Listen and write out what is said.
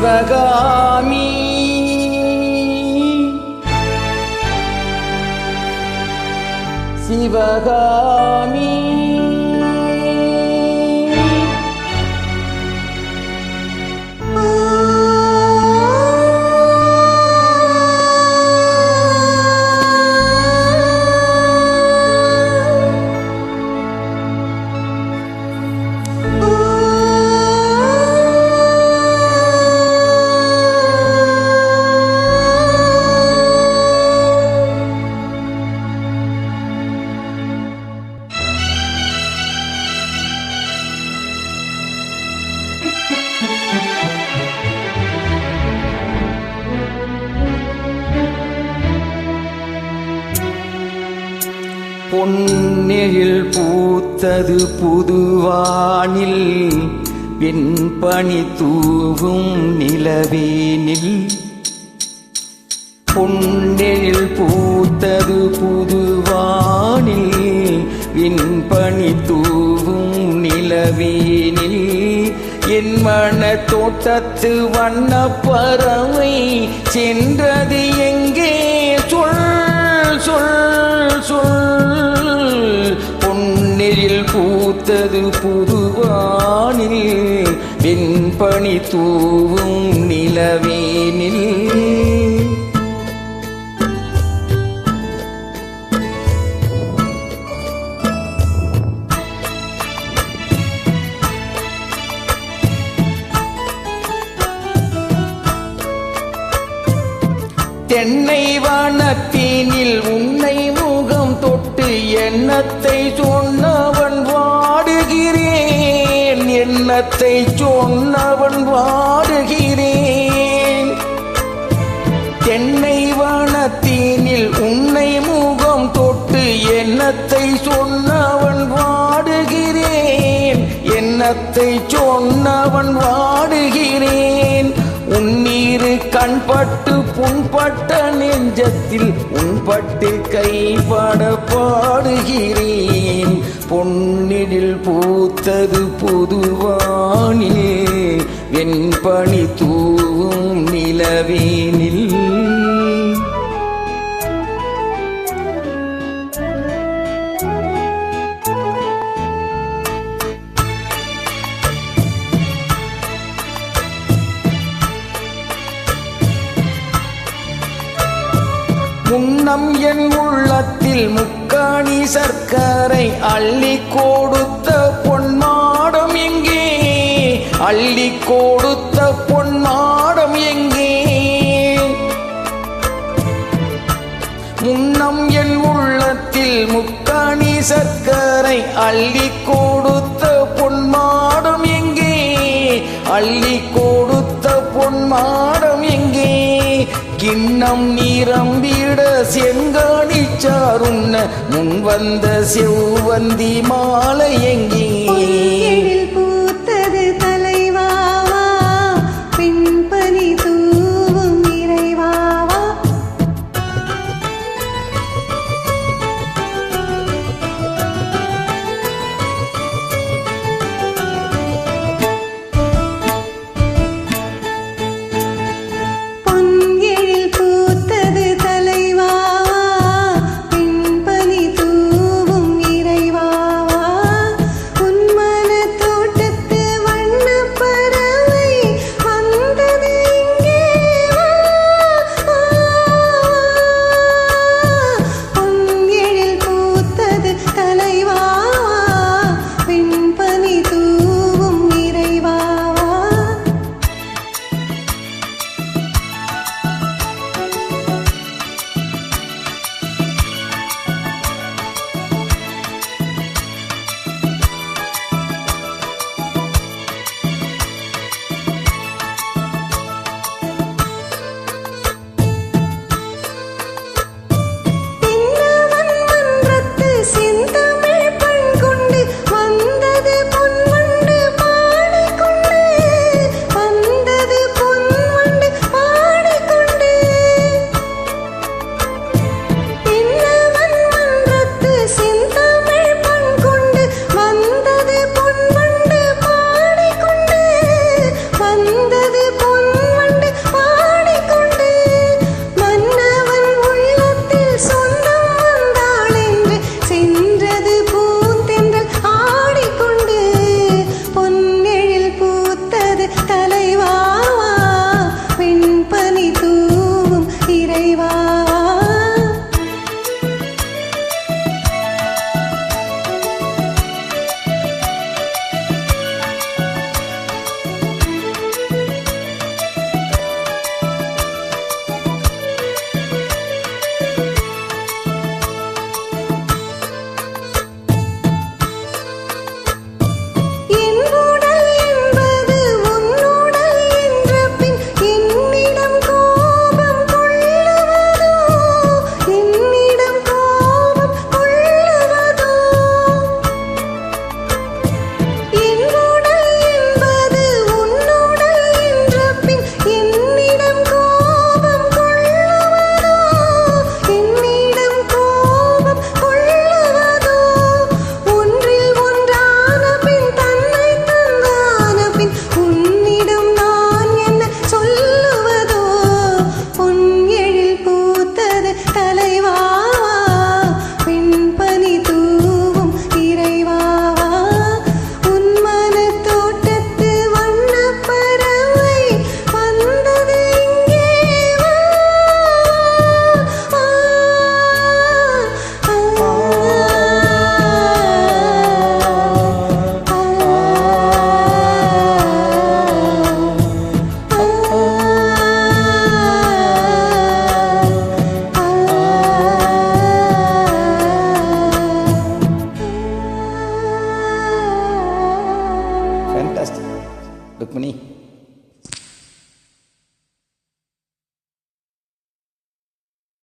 சிவகாமி. சிவகாமி. பொன்னெழில் பூத்தது புதுவானில் வெண்பனி தூவும் நிலவேனில். பொன்னெழில் பூத்தது புதுவானில் விண்பனி தூவும் நிலவேனில். என் மன தோட்டத்து வண்ண பறவை பூத்தது புதுவானில் வெண்பனி தூவும் நிலவேனில். தென்னை வானத்தீனில் உன்னை முகம் தொட்டு எண்ணத்தை சொன்னவன் எண்ணத்தை சொன்னவன் வாடுகிறேன். தென்னை வானத்தீனில் உன்னை முகம் தொட்டு எண்ணத்தை சொன்னவன் வாடுகிறேன். எண்ணத்தை சொன்னவன் வாடுகிறேன். உன்னீரு கண்பட்டு புண்பட்ட நெஞ்சத்தில் உன்பட்டு கைப்பட பாடுகிறேன். பொன்னிடில் பூத்தது புதுவானே என் பணி தூவும் நிலவேனில். முன்னம் என் உள்ளத்தில் முக்க முக்காணி சர்க்கரை அள்ளி கொடுத்த பொன்னாடம் எங்கே? அள்ளி கொடுத்த பொன்னாடம் எங்கே? முன்னம் என் உள்ளத்தில் முக்காணி சர்க்கரை அள்ளி கொடுத்த பொன்மாடம் எங்கே? அள்ளி கொடுத்த பொன்மாடம் எங்கே? கிண்ணம் நீரம்பிட செங்காணி சாருண்ண முன் வந்த செவ்வந்தி மாலை எங்கே 你嘟 இறைவா.